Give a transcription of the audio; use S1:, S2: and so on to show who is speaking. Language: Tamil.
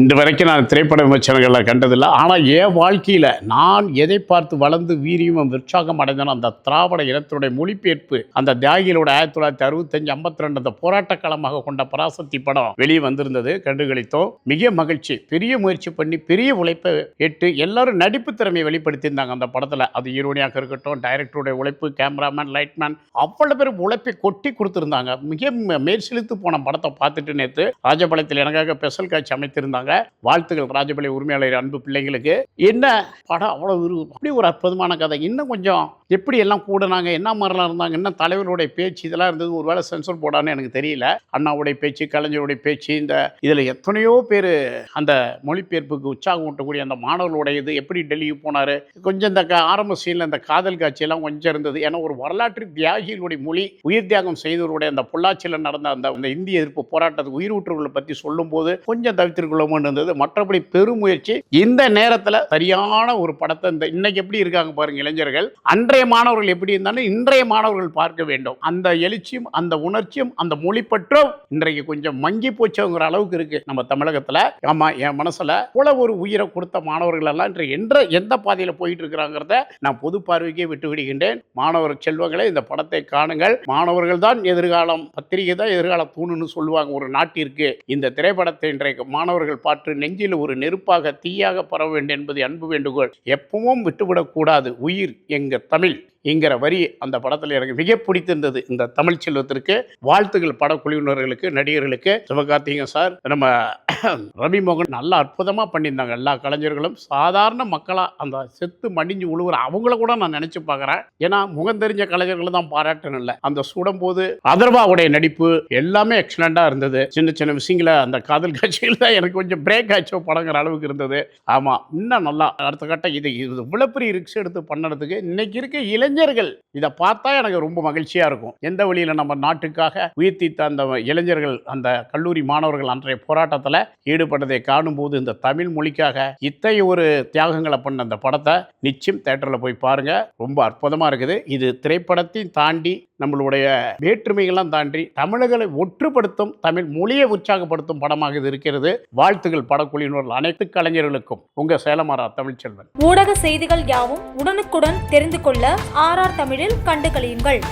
S1: இன்று வரைக்கும் நான் திரைப்பட விமர்சனங்களை கண்டதில்லை. ஆனால் என் வாழ்க்கையில் நான் எதை பார்த்து வளர்ந்து வீரியமும் உற்சாகம் அடைந்தனோ அந்த திராவிட இனத்தினுடைய மொழிபெயர்ப்பு அந்த தியாகிகளோட ஆயிரத்தி தொள்ளாயிரத்தி அறுபத்தஞ்சு ஐம்பத்தி ரெண்டு அந்த போராட்ட களமாக கொண்ட பராசக்தி படம் வெளியே வந்திருந்தது கண்டுகளித்தோம் மிக மகிழ்ச்சி. பெரிய முயற்சி பண்ணி பெரிய உழைப்பை எட்டு எல்லாரும் நடிப்பு திறமையை வெளிப்படுத்தியிருந்தாங்க அந்த படத்தில். அது ஈரோனியாக இருக்கட்டும் டைரக்டருடைய உழைப்பு கேமராமேன் லைட்மேன் அவ்வளோ பேர் உழைப்பை கொட்டி கொடுத்துருந்தாங்க. மிக மேற்சிலித்து போன படத்தை பார்த்துட்டு நேற்று ராஜபாளையத்தில் எனக்காக ஸ்பெஷல் காட்சி அமைத்திருந்தாங்க. வாழ்த்துக்கள் ராஜபாளைய உரிமையாளர் அன்பு பிள்ளைங்களுக்கு என்ன? படம் அவ்வளோ அப்படி ஒரு அற்புதமான கதை. இன்னும் கொஞ்சம் எப்படி எல்லாம் கூடினாங்க என்ன மாதிரிலாம் இருந்தாங்க என்ன தலைவருடைய பேச்சு இதெல்லாம் இருந்தது ஒரு வேளை சென்சர் போடான்னு எனக்கு தெரியல. அண்ணாவுடைய பேச்சு கலைஞருடைய பேச்சு இந்த இதில் எத்தனையோ பேர் அந்த மொழிபெயர்ப்புக்கு உற்சாகம் ஊட்டக்கூடிய அந்த மாணவர்களுடைய இது எப்படி டெல்லிக்கு போனார் கொஞ்சம் இந்த க- ஆரம்ப சீனில் இந்த காதல் காட்சியெல்லாம் கொஞ்சம் இருந்தது. ஏன்னா ஒரு வரலாற்று தியாகிகளுடைய மொழி உயிர் தியாகம் செய்தவருடைய அந்த பொள்ளாச்சியில் நடந்த அந்த அந்த இந்திய எதிர்ப்பு போராட்டத்துக்கு உயிரூற்றுகளை பற்றி சொல்லும்போது கொஞ்சம் தவிர்த்திருக்கலாமோன்னு இருந்தது. மற்றபடி பெருமுயற்சி இந்த நேரத்தில் சரியான ஒரு படத்தை இந்த இன்னைக்கு எப்படி இருக்காங்க பாருங்க இளைஞர்கள் அன்றைய மாணவர்கள் எப்படி இருந்தாலும் இன்றைய மாணவர்கள் பார்க்க வேண்டும். அந்த எழுச்சியும் அந்த உணர்ச்சியும் அந்த மொழிப்பற்றும் இன்றைக்கு கொஞ்சம் மங்கி போச்சோங்கிற அளவுக்கு இருக்கு நம்ம தமிழகத்தில். ஆமா என் மனசுல இவ்வளவு ஒரு உயிரை கொடுத்த மாணவர்கள் எல்லாம் இன்றைக்கு என்ற எந்த பாதையில் போயிட்டு இருக்கிறாங்கிறத நான் பொது பார்வைக்கே விட்டு விடுகின்றேன். மாணவர் செல்வங்களே இந்த படத்தை காணுங்கள். மாணவர்கள் தான் எதிர்காலம் பத்திரிகை தான் எதிர்கால தூணுன்னு சொல்லுவாங்க ஒரு நாட்டிற்கு. இந்த திரைப்படத்தை இன்றைக்கு மாணவர்கள் பார்த்து நெஞ்சில் ஒரு நெருப்பாக தீயாக பரவ வேண்டும் என்பது அன்பு வேண்டுகோள். எப்பவும் விட்டுவிடக்கூடாது. உயிர் எங்க தமிழ்? என்கிற வரி அந்த படத்தில் எனக்கு மிக பிடித்திருந்தது. இந்த தமிழ் செல்வத்திற்கு வாழ்த்துகள் படக்குழுவினர்களுக்கு நடிகர்களுக்கு சிவகார்த்திகேயன் சார் நம்ம ரவி மோகன் நல்லா அற்புதமாக பண்ணியிருந்தாங்க. எல்லா கலைஞர்களும் சாதாரண மக்களாக அந்த செத்து மடிஞ்சு உழுவுற அவங்கள கூட நான் நினச்சி பார்க்குறேன். ஏன்னா முகம் தெரிஞ்ச கலைஞர்கள் தான் பாராட்டணும் இல்லை. அந்த சுடும்போது அதர்வாவுடைய நடிப்பு எல்லாமே எக்ஸலண்ட்டாக இருந்தது. சின்ன சின்ன விஷயங்களை அந்த காதல் காட்சிகள் தான் எனக்கு கொஞ்சம் பிரேக் ஆச்சோ படங்கிற அளவுக்கு இருந்தது. ஆமாம் இன்னும் நல்லா அடுத்த கட்டம் இது இது இவ்வளோ பெரிய ரிக்ஸ் எடுத்து பண்ணுறதுக்கு இன்னைக்கு இருக்க இளைஞர்கள் இதை பார்த்தா எனக்கு ரொம்ப மகிழ்ச்சியாக இருக்கும். எந்த வழியில் நம்ம நாட்டுக்காக உயிர்த்தித்த அந்த இளைஞர்கள் அந்த கல்லூரி மாணவர்கள் அன்றைய போராட்டத்தில் ஈடுபட்டதை காணும்போது இந்த தமிழ் மொழிக்காக இத்தகைய ஒரு தியாகங்களை பண்ண அந்த படத்தை நிச்சயம் தேட்டரில் போய் பாருங்கள் ரொம்ப அற்புதமாக இருக்குது. இது திரைப்படத்தையும் தாண்டி நம்மளுடைய வேற்றுமைகள்லாம் தாண்டி தமிழர்களை ஒற்றுப்படுத்தும் தமிழ் மொழியை உற்சாகப்படுத்தும் படமாக இது இருக்கிறது. வாழ்த்துகள் படக்குழுவினர் அனைத்து கலைஞர்களுக்கும். உங்கள் சேலமாரா தமிழ்ச்செல்வன்.
S2: ஊடக செய்திகள் யாவும் உடனுக்குடன் தெரிந்து கொள்ள ஆர்ஆர் தமிழில் கண்டு கழியுங்கள்